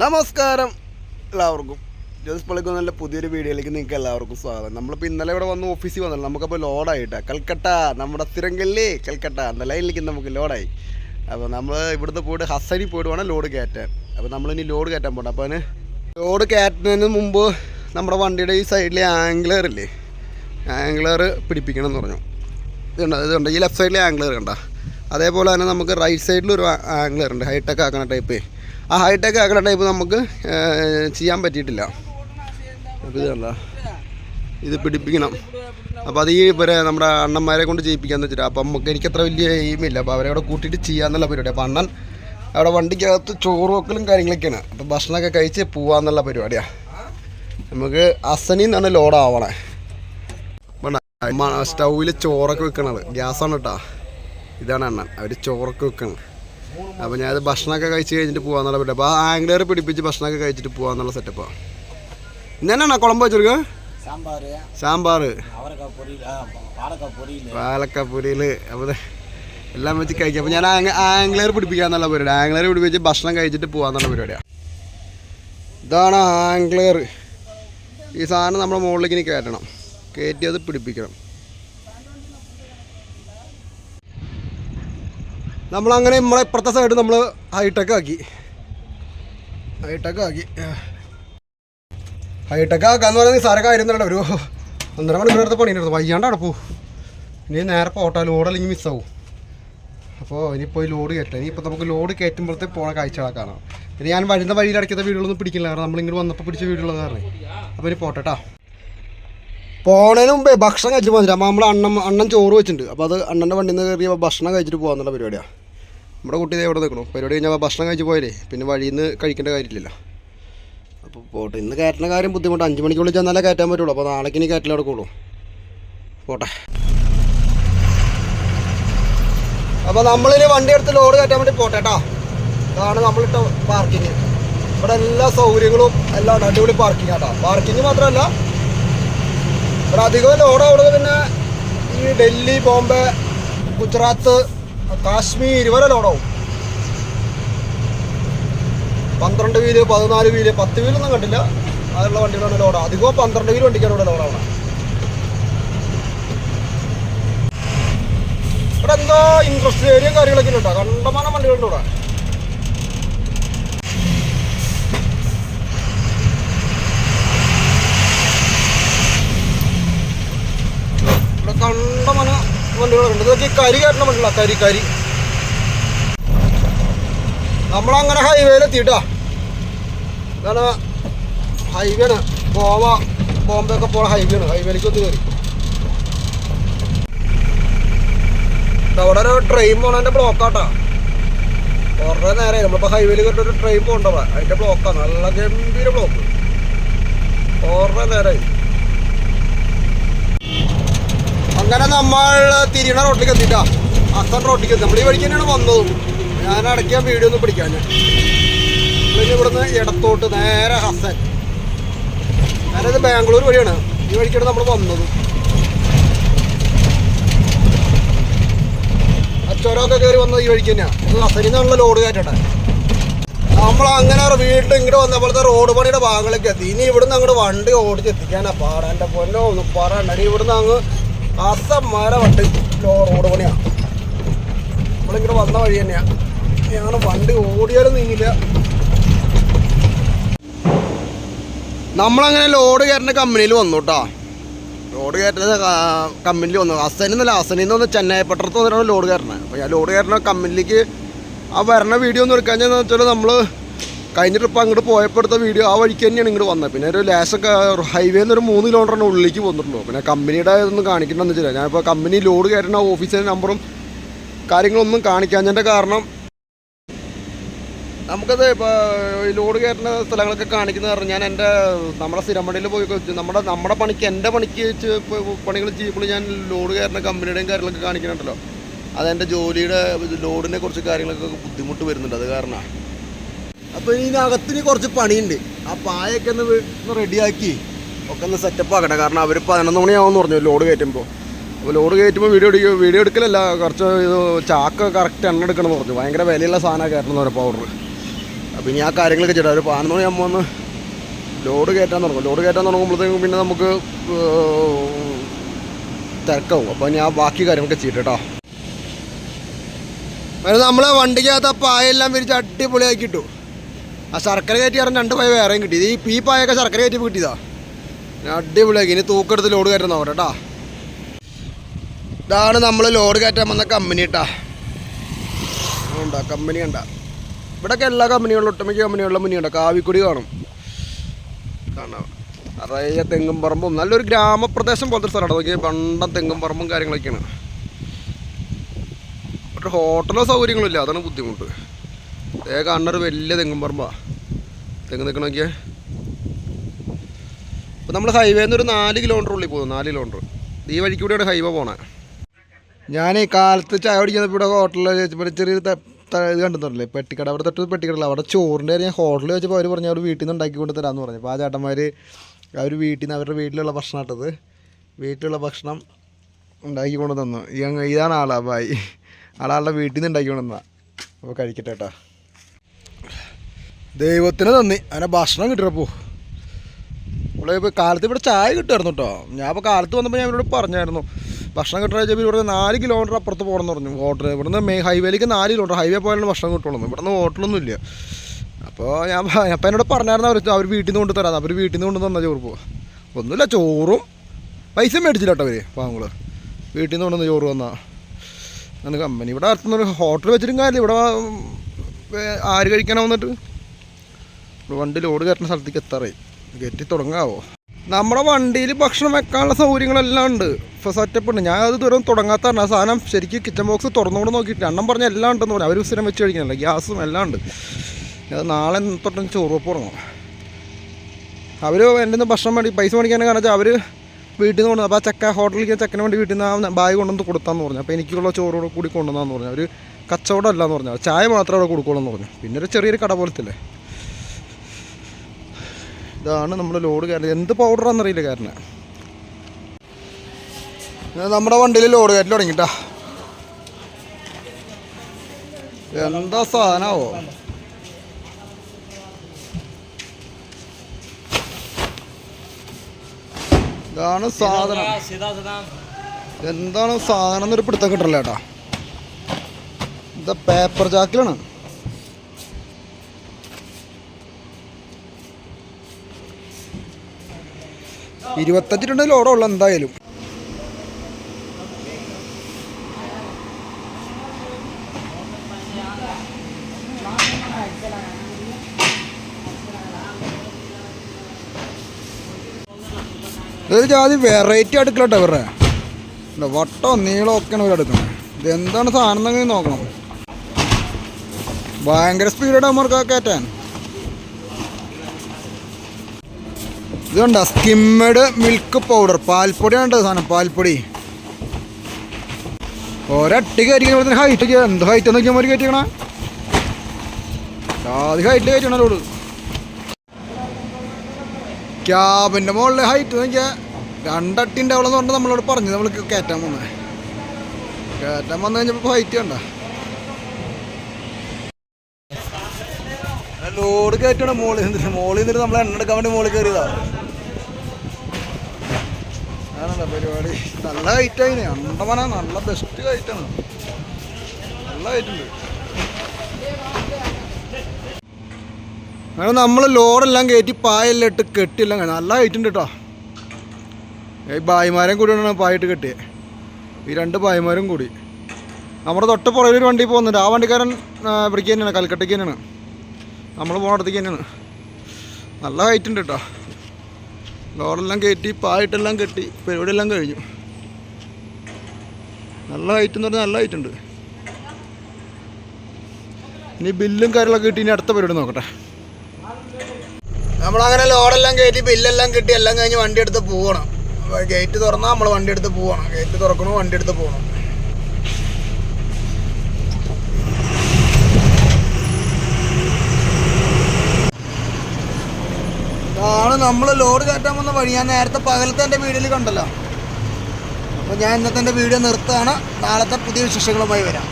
നമസ്കാരം എല്ലാവർക്കും. ജോസ് പള്ളിക്ക് നല്ല പുതിയൊരു വീഡിയോയിലേക്ക് നിങ്ങൾക്ക് എല്ലാവർക്കും സ്വാഗതം. നമ്മളിപ്പോൾ ഇന്നലെ ഇവിടെ വന്ന് ഓഫീസിൽ വന്നല്ലോ. നമുക്കപ്പോൾ ലോഡായിട്ടാ. കൽക്കട്ട നമ്മുടെ സ്ഥിരങ്കല്ലേ കൽക്കട്ട. എന്ന ലൈനിലേക്ക് നമുക്ക് ലോഡായി. അപ്പോൾ നമ്മൾ ഇവിടുന്ന് പോയിട്ട് ഹസനി പോയിട്ട് വേണം ലോഡ് കയറ്റാൻ. അപ്പോൾ നമ്മളിനി ലോഡ് കയറ്റാൻ പോകണം അപ്പോൾ അതിന് ലോഡ് കയറ്റുന്നതിന് മുമ്പ് നമ്മുടെ വണ്ടിയുടെ ഈ സൈഡിലെ ആംഗ്ലർ ഇല്ലേ? ആംഗ്ലർ പിടിപ്പിക്കണം എന്ന് പറഞ്ഞു. ഇതുണ്ട്? ഇതുണ്ട്? ഈ ലെഫ്റ്റ് സൈഡിലെ ആംഗ്ലർ കണ്ട? അതേപോലെ തന്നെ നമുക്ക് റൈറ്റ് സൈഡിലൊരു ആംഗ്ലർ ഉണ്ട്. ഹൈടെക് ആക്കണ ടൈപ്പ്. ആ ഹൈടെക് ആക്കുന്ന ടൈപ്പ് നമുക്ക് ചെയ്യാൻ പറ്റിയിട്ടില്ല. അപ്പോൾ ഇത് പിടിപ്പിക്കണം. അപ്പോൾ അത് ഈ ഇവരെ നമ്മുടെ അണ്ണന്മാരെ കൊണ്ട് ചെയ്യിപ്പിക്കാന്ന് വെച്ചിട്ട് അപ്പം നമുക്ക് എനിക്ക് അത്ര വലിയ എയിമില്ല. അപ്പോൾ അവരെ അവിടെ കൂട്ടിയിട്ട് ചെയ്യാമെന്നുള്ള പരിപാടി. അപ്പോൾ അണ്ണൻ അവിടെ വണ്ടിക്കകത്ത് ചോറ് വെക്കലും കാര്യങ്ങളൊക്കെയാണ്. അപ്പോൾ ഭക്ഷണമൊക്കെ കഴിച്ച് പോവാന്നുള്ള പരിപാടിയാണ് നമുക്ക് അസനിൽ നിന്നാണ് ലോഡാവണേ സ്റ്റൗവിൽ ചോറൊക്കെ വെക്കണത്. ഗ്യാസാണ് കേട്ടോ. ഇതാണ് അണ്ണൻ. അവർ ചോറൊക്കെ വെക്കണം അപ്പോൾ ഞാനത് ഭക്ഷണമൊക്കെ കഴിച്ച് കഴിഞ്ഞിട്ട് പോകാമെന്നുള്ള പറ്റും അപ്പോൾ ആ ആംഗ്ലർ പിടിപ്പിച്ച് ഭക്ഷണമൊക്കെ കഴിച്ചിട്ട് പോകാമെന്നുള്ള സെറ്റപ്പാണ് ഇന്നെന്നാ കുളമ്പ് വെച്ചിരിക്കുക സാമ്പാർ പാലക്ക അപ്പോൾ എല്ലാം വെച്ച് കഴിക്കാം. അപ്പോൾ ഞാൻ ആംഗ്ലർ പിടിപ്പിക്കാന്നുള്ള പരിപാടി. ആംഗ്ലർ പിടിപ്പിച്ച് ഭക്ഷണം കഴിച്ചിട്ട് പോകാമെന്നുള്ള പരിപാടിയാണ് ഇതാണ് ആംഗ്ലർ. ഈ സാധനം നമ്മുടെ മുകളിലേക്ക് ഇനി കയറ്റണം. കയറ്റി അത് പിടിപ്പിക്കണം. നമ്മളങ്ങനെ നമ്മളെ ഇപ്പുറത്തെ സൈഡ് നമ്മൾ ഹൈടെക് ആക്കി. ഹൈടെക് ആക്കി. ഹൈടെക് ആക്കാന്ന് പറയുന്നത് സാര കാര്യം തന്നെ ഒരു ഒന്നര മണിക്കൂർ എടുത്ത പണിയെടുത്തു വയ്യാണ്ട് അടപ്പു. ഇനി നേരെ പോട്ടാ. ലോഡ് അല്ലെങ്കിൽ മിസ്സാവും അപ്പോൾ ഇനി പോയി ലോഡ് കയറ്റാം ഇനിയിപ്പോൾ നമുക്ക് ലോഡ് കയറ്റുമ്പോഴത്തെ പോണ കാഴ്ചകളെ കാണാം. പിന്നെ ഞാൻ വരുന്ന വഴിയിൽ അടയ്ക്കുന്ന വീടുകളൊന്നും പിടിക്കില്ല. കാരണം നമ്മളിങ്ങോട്ട് വന്നപ്പോൾ പിടിച്ച വീടുള്ളത് കാരണം അപ്പോൾ ഇനി പോട്ടെട്ടാ. പോണതിന് മുമ്പേ ഭക്ഷണം കഴിച്ചിട്ട് പോകുന്നില്ല അപ്പോൾ നമ്മൾ അണ്ണൻ അണ്ണൻ ചോറ് വെച്ചിട്ടുണ്ട്. അപ്പോൾ അത് അണ്ണന്റെ വണ്ടിയിൽ നിന്ന് കയറി ഭക്ഷണം കഴിച്ചിട്ട് പോകാന്നുള്ള പരിപാടിയാണ് നമ്മുടെ കുട്ടി ഇവിടെ നിൽക്കണു. പരിപാടി കഴിഞ്ഞാൽ ഭക്ഷണം കഴിച്ച് പോയാലേ പിന്നെ വഴിയിൽ നിന്ന് കഴിക്കേണ്ട കാര്യമില്ലല്ലോ. അപ്പോൾ പോട്ടെ ഇന്ന് കയറ്റുന്ന കാര്യം ബുദ്ധിമുട്ട്. അഞ്ച് മണിക്കുള്ളിൽ ചെന്നാലേ കയറ്റാൻ പറ്റുള്ളൂ. അപ്പോൾ നാളേക്ക് ഇനി കയറ്റിൽ നടക്കുള്ളൂ. പോട്ടെ. അപ്പോൾ നമ്മളിനി വണ്ടി എടുത്ത് ലോഡ് കയറ്റാൻ വേണ്ടി പോട്ടെ കേട്ടോ അതാണ് നമ്മളിട്ട പാർക്കിങ്. ഇവിടെ എല്ലാ സൗകര്യങ്ങളും എല്ലാം അടിപൊളി പാർക്കിംഗ് കേട്ടോ പാർക്കിംഗ് മാത്രമല്ല ഇവിടെ അധികം ലോഡ് അവിടെ പിന്നെ ഈ ഡൽഹി ബോംബെ ഗുജറാത്ത് കാശ്മീർ വരെ ലോഡാവും പന്ത്രണ്ട് വീൽ പതിനാല് വീൽ പത്ത് വീലൊന്നും കണ്ടില്ല. അതിലുള്ള വണ്ടികളാണ് ലോഡ് അധികവും പന്ത്രണ്ട് വീൽ വണ്ടിക്കാണ് ഇവിടെ ലോഡാവണം ഇവിടെ എന്തോ ഇൻട്രസ്റ്റ് ഏരിയ കാര്യങ്ങളൊക്കെ ഉണ്ട്? കണ്ടമാനം വണ്ടികളുണ്ട് ഇവിടെ കണ്ടമാന വണ്ടികളൊക്കെ ഉണ്ട് ഇതൊക്കെ ഈ കരി കയറ്റുന്ന വണ്ടികളാ കരി കരി നമ്മളങ്ങനെ ഹൈവേയിൽ എത്തിയിട്ടാ ഇതാണ് ഹൈവേ ആണ് ഗോവ ബോംബെ ഒക്കെ പോണ ഹൈവേ ആണ് ഹൈവേയിലേക്ക് ഒന്ന് കയറി. അവിടെ ഒരു ട്രെയിൻ പോണതിന്റെ ബ്ലോക്കാട്ടാ കുറേ നേരം നമ്മളിപ്പോ ഹൈവേയിൽ കയറിട്ട് ഒരു ട്രെയിൻ പോകണ്ടവ അതിന്റെ ബ്ലോക്കാണ് നല്ല ഗംഭീര ബ്ലോക്ക് കുറേ നേരമായി അങ്ങനെ നമ്മൾ തിരിയണ റോട്ടിലേക്ക് എത്തിട്ടാ അസൻ റോട്ടിലേക്ക് നമ്മൾ ഈ വഴിക്ക് തന്നെയാണ് വന്നതും. ഞാൻ അടയ്ക്കാൻ വീഡിയോ ഒന്നും പിടിക്കാൻ ഇവിടുന്ന് ഇടത്തോട്ട് നേരെ ഹസൻ. ഞാനത് ബാംഗ്ലൂർ വഴിയാണ്. ഈ വഴിക്കാണ് നമ്മൾ വന്നത്. അച്ചോരമൊക്കെ കയറി വന്നത് ഈ വഴിക്ക് തന്നെയാണ് ഹസനിൽ നിന്നുള്ള ലോഡ് കയറ്റട്ടെ നമ്മൾ അങ്ങനെ വീട്ടിൽ ഇങ്ങോട്ട് വന്നപ്പോഴത്തെ റോഡ് പണിയുടെ ഭാഗങ്ങളിലേക്ക് എത്തി. ഇനി ഇവിടുന്ന് അങ്ങോട്ട് വണ്ടി ഓടിച്ച് എത്തിക്കാനാ പാടാന്റെ പൊന്നോ ഒന്നും പറയണ്ട. ഇനി ഇവിടുന്ന് അങ്ങ് അസമാര വണ്ടി ലോ- റോഡ് പണിയാണ് നമ്മളിങ്ങോട്ട് വന്ന വഴി തന്നെയാണ് ഞാൻ വണ്ടി ഓടിയാലും നീങ്ങില്ല. നമ്മളങ്ങനെ ലോഡ് കയറ്റുന്ന കമ്പനിയിൽ വന്നു കേട്ടോ ലോഡ് കയറ്റുന്ന കമ്പനിയിൽ വന്നു. അസനിന്നല്ല നിന്നല്ല അസനിൽ നിന്ന് ചെന്നൈ പട്ടണത്ത് വന്നിട്ടാണ് ലോഡ് കയറണത് അപ്പോൾ ഞാൻ ലോഡ് കയറുന്ന കമ്പനിയിലേക്ക് ആ വരണ വീഡിയോ ഒന്ന് എടുക്കാൻ വെച്ചാൽ നമ്മൾ കഴിഞ്ഞ ട്രിപ്പ് അങ്ങോട്ട് പോയപ്പോൾ എടുത്ത വീഡിയോ ആ വഴിക്ക് തന്നെയാണ് ഇങ്ങോട്ട് വന്നത്. പിന്നെ ഒരു ലേശൊക്കെ ഹൈവേയിൽ നിന്ന് ഒരു മൂന്ന് കിലോമീറ്ററിന് ഉള്ളിലേക്ക് വന്നിട്ടുള്ളൂ പിന്നെ കമ്പനിയുടെ ഇതൊന്നും കാണിക്കണമെന്ന് വെച്ചില്ല. ഞാനിപ്പോൾ കമ്പനി ലോഡ് കയറ്റുന്ന ഓഫീസിന്റെ നമ്പറും കാര്യങ്ങളൊന്നും കാണിക്കാഞ്ഞതിന്റെ കാരണം നമുക്കത് ഇപ്പോൾ ലോഡ് കയറ്റുന്ന സ്ഥലങ്ങളൊക്കെ കാണിക്കുന്ന പറഞ്ഞാൽ ഞാൻ എന്റെ നമ്മുടെ സ്ഥിരമണിയിൽ പോയി നമ്മുടെ നമ്മുടെ പണിക്ക് എന്റെ പണിക്ക് പണികൾ ചെയ്യുമ്പോൾ ഞാൻ ലോഡ് കയറുന്ന കമ്പനിയുടെയും കാര്യങ്ങളൊക്കെ കാണിക്കുന്നുണ്ടല്ലോ. അതെന്റെ ജോലിയുടെ ലോഡിനെ കുറിച്ച് കാര്യങ്ങളൊക്കെ ബുദ്ധിമുട്ട് വരുന്നുണ്ട്. അത് കാരണമാണ്. അപ്പോൾ ഇതിനകത്തിന് കുറച്ച് പണിയുണ്ട്. ആ പായൊക്കെ ഒന്ന് വീട്ടിൽ റെഡിയാക്കി ഒക്കെ ഒന്ന് സെറ്റപ്പ് ആക്കട്ടെ. കാരണം അവർ പതിനൊന്ന് മണിയാവുമെന്ന് പറഞ്ഞു ലോഡ് കയറ്റുമ്പോൾ അപ്പോൾ ലോഡ് കയറ്റുമ്പോൾ വീഡിയോ എടുക്കുക വീഡിയോ എടുക്കലല്ല കുറച്ച് ചാക്ക് കറക്റ്റ് എണ്ണ എടുക്കണം എന്ന് പറഞ്ഞു. ഭയങ്കര വിലയുള്ള സാധനമാണ് കയറ്റണം പറഞ്ഞ പൗഡർ അപ്പോൾ ഇനി ആ കാര്യങ്ങളൊക്കെ ചെയ്തു ഒരു പതിനൊന്ന് മണിയാകുമ്പോൾ ഒന്ന് ലോഡ് കയറ്റാൻ തുടങ്ങും. ലോഡ് കയറ്റാൻ തുടങ്ങുമ്പോഴത്തേക്കും പിന്നെ നമുക്ക് തിരക്കാവും. അപ്പോൾ ഞാൻ ബാക്കി കാര്യങ്ങളൊക്കെ ചെയ്യട്ടെ കേട്ടോ നമ്മളെ വണ്ടിക്കകത്ത് ആ പായെല്ലാം വിരിച്ച് അടിപൊളിയാക്കി കിട്ടു ആ ശർക്കര കയറ്റി പറഞ്ഞ രണ്ട് പായ വേറെയും കിട്ടി. ഈ ഈ പായൊക്കെ ശർക്കര കയറ്റി കിട്ടിയതാ. അടിപൊളിയാക്കി ഇനി തൂക്കെടുത്ത് ലോഡ് കയറ്റം നോക്കട്ടെ കേട്ടോ. ഇതാണ് നമ്മൾ ലോഡ് കയറ്റാൻ വന്ന കമ്പനി കേട്ടാ ഉണ്ടാ കമ്പനി കണ്ട. ഇവിടെയൊക്കെ എല്ലാ കമ്പനികളിലും ഒട്ടുമിക്ക കമ്പനികളിലും മുന്നിലുണ്ട് കാവിക്കുടി കാണും. കാണാം. നിറയെ തെങ്ങും പറമ്പും. നല്ലൊരു ഗ്രാമപ്രദേശം പോലത്തെ സ്ഥലമാണ് നോക്കിയാൽ പണ്ടം തെങ്ങും പറമ്പും കാര്യങ്ങളൊക്കെയാണ്. ഒരു ഹോട്ടലോ സൗകര്യങ്ങളില്ല അതാണ് ബുദ്ധിമുട്ട്. ഏ കാണുന്നൊരു വലിയ തെങ്ങും പറമ്പാ. തെങ്ങ് നിൽക്കണ അപ്പോൾ നമ്മൾ ഹൈവേന്ന് ഒരു നാല് കിലോമീറ്റർ ഉള്ളിൽ പോകും നാല് കിലോമീറ്റർ ഈ വഴിക്ക് കൂടെയാണ് ഹൈവേ പോണേ. ഞാൻ ഈ കാലത്ത് ചായ കുടിക്കുന്നപ്പോൾ ഇവിടെ ഹോട്ടലിൽ ചെറിയൊരു ഇത് കണ്ടെന്നില്ലേ പെട്ടിക്കട. അവിടെ തൊട്ട് പെട്ടിക്കടല്ല അവിടെ ചോറിന്റെ ഞാൻ ഹോട്ടലിൽ വെച്ചപ്പോൾ അവർ പറഞ്ഞു അവർ വീട്ടിൽ നിന്ന് ഉണ്ടാക്കി കൊണ്ട് തരാമെന്ന് പറഞ്ഞു. അപ്പോൾ ആ ചേട്ടന്മാർ അവർ വീട്ടിൽ നിന്ന് അവരുടെ വീട്ടിലുള്ള ഭക്ഷണം ഇട്ടത്. വീട്ടിലുള്ള ഭക്ഷണം ഉണ്ടാക്കി കൊണ്ട് തന്നു. ഇതാണ് ആളാ ബായി. ആളാളുടെ വീട്ടിൽ നിന്ന് ഉണ്ടാക്കി കൊണ്ട് തന്നാ. അപ്പോൾ കഴിക്കട്ടെ കേട്ടോ. ദൈവത്തിന് നന്ദി. അങ്ങനെ ഭക്ഷണം കിട്ടിയപ്പോൾ ഇവിടെ ഇപ്പോൾ കാലത്ത് ഇവിടെ ചായ കിട്ടുമായിരുന്നു കേട്ടോ ഞാൻ ഇപ്പോൾ കാലത്ത് വന്നപ്പോൾ ഞാൻ ഇവരോട് പറഞ്ഞായിരുന്നു. ഭക്ഷണം കിട്ടണ വെച്ചാൽ ഇവിടെ നാല് കിലോമീറ്റർ അപ്പുറത്ത് പോകണം എന്ന് പറഞ്ഞു. ഹോട്ടൽ ഇവിടുന്ന് മെയിൻ ഹൈവേയിലേക്ക് നാല് കിലോമീറ്റർ ഹൈവേ പോയാലും ഭക്ഷണം കിട്ടുള്ളൂ. ഇവിടുന്ന് ഹോട്ടലൊന്നും ഇല്ല. അപ്പോൾ ഞാൻ അപ്പം എന്നോട് പറഞ്ഞായിരുന്നു അവർ അവർ വീട്ടിൽ നിന്ന് കൊണ്ട് തരാം അവർ വീട്ടിൽ നിന്ന് കൊണ്ട് തന്ന ചോറ് പോവാ. ഒന്നുമില്ല ചോറും പൈസ മേടിച്ചില്ല കേട്ടോ അവർ പാവങ്ങൾ വീട്ടിൽ നിന്ന് കൊണ്ടുവന്ന ചോറ് വന്നാ അങ്ങനെ കമ്പനി ഇവിടെ അടുത്തുനിന്ന് ഹോട്ടൽ വെച്ചിട്ടും കാര്യമില്ല. ഇവിടെ ആര് കഴിക്കാനാ വന്നിട്ട്? ഇവിടെ വണ്ടി ലോഡ് കയറ്റുന്ന സ്ഥലത്തേക്ക് എത്താറേ കയറ്റി തുടങ്ങാവോ? നമ്മുടെ വണ്ടിയിൽ ഭക്ഷണം വെക്കാനുള്ള സൗകര്യങ്ങളെല്ലാം ഉണ്ട്. ഇപ്പോൾ സെറ്റപ്പ് ഉണ്ട്. ഞാൻ അത് ദൂരം തുടങ്ങാത്തതാണ് ആ സാധനം ശരിക്കും കിച്ചൺ ബോക്സ് തുറന്നുകൊണ്ട് നോക്കിയിട്ട് എണ്ണം പറഞ്ഞ എല്ലാം ഉണ്ടെന്ന് പറഞ്ഞു. അവർ സ്ഥിരം വെച്ച് കഴിക്കുന്നില്ല. ഗ്യാസും എല്ലാം ഉണ്ട്. അത് നാളെ തൊട്ടും ചോറ് വെപ്പ് തുടങ്ങും അവർ എന്റെ നിന്ന് ഭക്ഷണം വേണ്ടി പൈസ മേടിക്കാൻ കാരണം അവർ വീട്ടിൽ നിന്ന് കൊണ്ടുവന്നു അപ്പോൾ ആ ചക്ക ഹോട്ടലിൽ ചക്കന് വേണ്ടി വീട്ടിൽ നിന്ന് ആ ബാഗ് കൊണ്ടുവന്ന് കൊടുത്താന്ന് പറഞ്ഞു. അപ്പോൾ എനിക്കുള്ള ചോറോട് കൂടി കൊണ്ടുവന്നാന്ന് പറഞ്ഞു. അവർ കച്ചവടം അല്ലാന്ന് പറഞ്ഞു. ചായ മാത്രമേ അവിടെ കൊടുക്കുള്ളൂ എന്ന് പറഞ്ഞു. പിന്നെ ഒരു ചെറിയൊരു കട പോലത്തെ ഇതാണ് നമ്മൾ ലോഡ് കയറുന്നത് എന്ത് പൗഡറാണെന്നറിയില്ല കാരണം നമ്മുടെ വണ്ടിയിൽ ലോഡ് കയറ്റി തുടങ്ങിട്ടാ. എന്താ സാധനാവോ? ഇതാണ് സാധനം. എന്താണ് സാധനം എന്നൊരു പിടുത്തം കിട്ടണല്ലേട്ടാ ഇതാ പേപ്പർ ചാക്കിലാണ് ഇരുപത്തഞ്ച് രണ്ട് ഉള്ള എന്തായാലും. ഇതൊരു ജാതി വെറൈറ്റി അടുക്കളട്ടോ ഇവരുടെ. ഇല്ല, വട്ടോ നീളം ഒക്കെയാണ് ഇവർ എടുക്കുന്നത് ഇതെന്താണ് സാധനം എന്നെങ്കിലും നോക്കണം. ഭയങ്കര സ്പീഡാണ് നമ്മൾക്ക് കയറ്റാൻ. ഇത് സ്കിമ്മഡ് മിൽക്ക് പൗഡർ പാൽപ്പൊടിയാണ് കേട്ടോ സാധനം? പാൽപ്പൊടി. ഒരട്ടി കയറ്റിക്കുന്ന ഹൈറ്റ് എന്ത് ഹൈറ്റ് എന്ന് വെച്ചാൽ കയറ്റിക്കണ? ഹൈറ്റ് ഹൈറ്റിൽ റോഡ് ക്യാബിന്റെ മുകളിൽ ഹൈറ്റ് നോക്കിയാൽ രണ്ടട്ടിന്റെ അവിടെ പറഞ്ഞാൽ നമ്മളോട് പറഞ്ഞു. നമ്മൾ കയറ്റാൻ വന്നത് കയറ്റാൻ വന്നു കഴിഞ്ഞപ്പോൾ ഹൈറ്റ് കണ്ട? ലോഡ് കയറ്റണം. മോളിൽ നിന്നിട്ട് മോളിൽ നിന്നിട്ട് നമ്മൾ എണ്ണ എടുക്കാൻ വേണ്ടി മോളിൽ കയറിയതാ. ആണല്ലോ പരിപാടി. നല്ല ഹൈറ്റ് ആയിന്. അണ്ടമന നല്ല ബെസ്റ്റ് ഹൈറ്റാണ് നല്ല അങ്ങനെ നമ്മൾ ലോഡെല്ലാം കയറ്റി പായെല്ലാം ഇട്ട് കെട്ടിയെല്ലാം കഴിഞ്ഞു. നല്ല ഹൈറ്റ് ഉണ്ട് കേട്ടോ ഈ ഭായിമാരും കൂടിയാണ് പായിട്ട് കെട്ടിയത് ഈ രണ്ട് ഭായിമാരും കൂടി. നമ്മുടെ തൊട്ട് പുറകിൽ ഒരു വണ്ടി പോകുന്നുണ്ട്. ആ വണ്ടിക്കാരൻ ഇവിടേക്ക് തന്നെയാണ്. കൽക്കട്ടയ്ക്ക് തന്നെയാണ്. നമ്മൾ പോണടത്തേക്ക് തന്നെയാണ്. നല്ല ഹൈറ്റ് ഉണ്ട് കേട്ടോ ലോഡെല്ലാം കയറ്റി പായിട്ടെല്ലാം കെട്ടി പരിപാടിയെല്ലാം കഴിഞ്ഞു. നല്ല ഹൈറ്റ് എന്ന് പറഞ്ഞാൽ നല്ല ഹൈറ്റ് ഉണ്ട്. ഇനി ബില്ലും കാര്യങ്ങളൊക്കെ കിട്ടി ഇനി അടുത്ത പരിപാടി നോക്കട്ടെ. നമ്മളങ്ങനെ ലോഡെല്ലാം കയറ്റി ബില്ലെല്ലാം കിട്ടി എല്ലാം കഴിഞ്ഞ് വണ്ടി എടുത്ത് പോവണം. ഗേറ്റ് തുറന്നാൽ നമ്മൾ വണ്ടി എടുത്ത് പോവണം. ഗേറ്റ് തുറക്കണോ വണ്ടി എടുത്ത് പോകണം ഇതാണ് നമ്മൾ ലോഡ് കയറ്റാൻ വന്ന വഴി. ഞാൻ നേരത്തെ പകലത്തെ എന്റെ വീഡിയോയിൽ കണ്ടല്ലോ. അപ്പോൾ ഞാൻ ഇന്നത്തെ എന്റെ വീഡിയോ നിർത്താണ് നാളത്തെ പുതിയ വിശേഷങ്ങളുമായി വരാം.